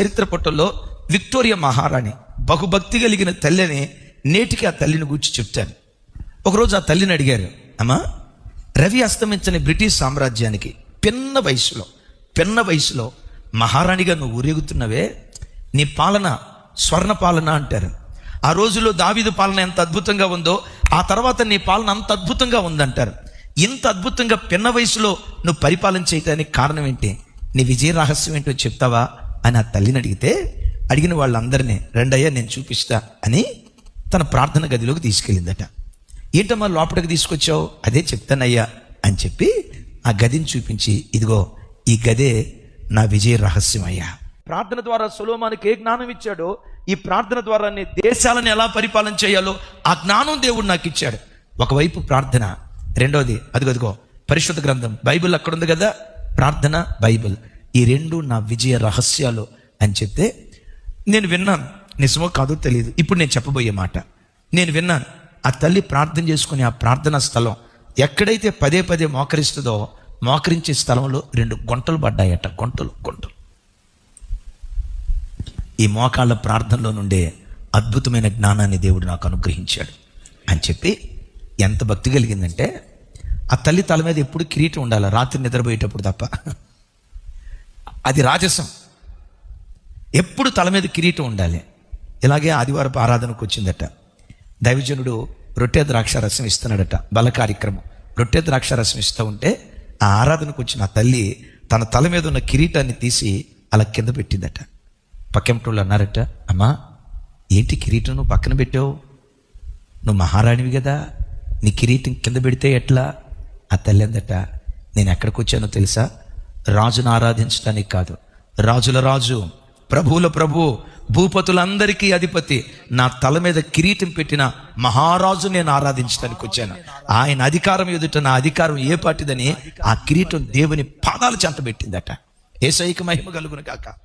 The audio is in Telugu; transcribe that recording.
చరిత్ర పుటల్లో విక్టోరియా మహారాణి బహుభక్తి కలిగిన తల్లిని నేటికి ఆ తల్లిని గురించి చెప్తాను ఒకరోజు ఆ తల్లిని అడిగారు అమ్మా రవి అస్తమించని బ్రిటిష్ సామ్రాజ్యానికి పిన్న వయసులో పిన్న వయసులో మహారాణిగా నువ్వు ఊరేగుతున్నవే నీ పాలన స్వర్ణ పాలన అంటారు. ఆ రోజుల్లో దావిదు పాలన ఎంత అద్భుతంగా ఉందో ఆ తర్వాత నీ పాలన అంత అద్భుతంగా ఉందంటారు. ఇంత అద్భుతంగా పిన్న వయసులో నువ్వు పరిపాలన చేయడానికి కారణం ఏంటి? నీ విజయ రహస్యం ఏంటో చెప్తావా? అని ఆ తల్లిని అడిగితే అడిగిన వాళ్ళందరినీ రెండయ్యా నేను చూపిస్తా అని తన ప్రార్థన గదిలోకి తీసుకెళ్ళిందట. ఏంటమ్మా లోపలికి తీసుకొచ్చావు? అదే చెప్తానయ్యా అని చెప్పి ఆ గదిని చూపించి ఇదిగో ఈ గదే నా విజయ రహస్యం అయ్యా ప్రార్థన ద్వారా సులోమానికి ఏ జ్ఞానం ఇచ్చాడో ఈ ప్రార్థన ద్వారానే దేశాలను ఎలా పరిపాలన చేయాలో ఆ జ్ఞానం దేవుడు నాకు ఇచ్చాడు. ఒకవైపు ప్రార్థన రెండోది అదిగదిగో పరిశుద్ధ గ్రంథం బైబిల్ అక్కడ ఉంది కదా ప్రార్థన బైబిల్. ఈ రెండు నా విజయ రహస్యాలు అని చెప్తే నేను విన్నాను. నిజమో కాదో తెలియదు ఇప్పుడు నేను చెప్పబోయే మాట. నేను విన్నాను. ఆ తల్లి ప్రార్థన చేసుకుని ఆ ప్రార్థనా స్థలం ఎక్కడైతే పదే పదే మోకరిస్తుందో మోకరించే స్థలంలో రెండు గుంటలు పడ్డాయట. గుంటలు గుంటలు. ఈ మోకాళ్ళ ప్రార్థనలో నుండే అద్భుతమైన జ్ఞానాన్ని దేవుడు నాకు అనుగ్రహించాడు అని చెప్పి ఎంత భక్తి కలిగిందంటే ఆ తల్లి తల మీద ఎప్పుడు కిరీటం ఉండాలి. రాత్రి నిద్రపోయేటప్పుడు తప్ప. అది రాజసం. ఎప్పుడు తల మీద కిరీటం ఉండాలి. ఇలాగే ఆదివారపు ఆరాధనకు వచ్చిందట. దైవజనుడు రొట్టె ద్రాక్ష రసం ఇస్తున్నాడట. బల కార్యక్రమం. రొట్టె ద్రాక్ష రసం ఇస్తూ ఉంటే ఆ ఆరాధనకు వచ్చిన ఆ తల్లి తన తల మీద ఉన్న కిరీటాన్ని తీసి అలా కింద పెట్టిందట. పక్కెంటోళ్ళు అన్నారట అమ్మా ఏంటి కిరీటం నువ్వు పక్కన పెట్టావు? నువ్వు మహారాణివి కదా. నీ కిరీటం కింద పెడితే ఎట్లా? ఆ తల్లి అందట నేను ఎక్కడికి వచ్చానో తెలుసా? రాజును ఆరాధించడానికి కాదు. రాజుల రాజు ప్రభువుల ప్రభు భూపతులందరికీ అధిపతి. నా తల మీద కిరీటం పెట్టిన మహారాజు నేను ఆరాధించడానికి వచ్చాను. ఆయన అధికారం ఎదుట నా అధికారం ఏ పాటిదని ఆ కిరీటం దేవుని పాదాలు చెంత పెట్టిందట. ఏసైకి మహిమ కలుగును కాక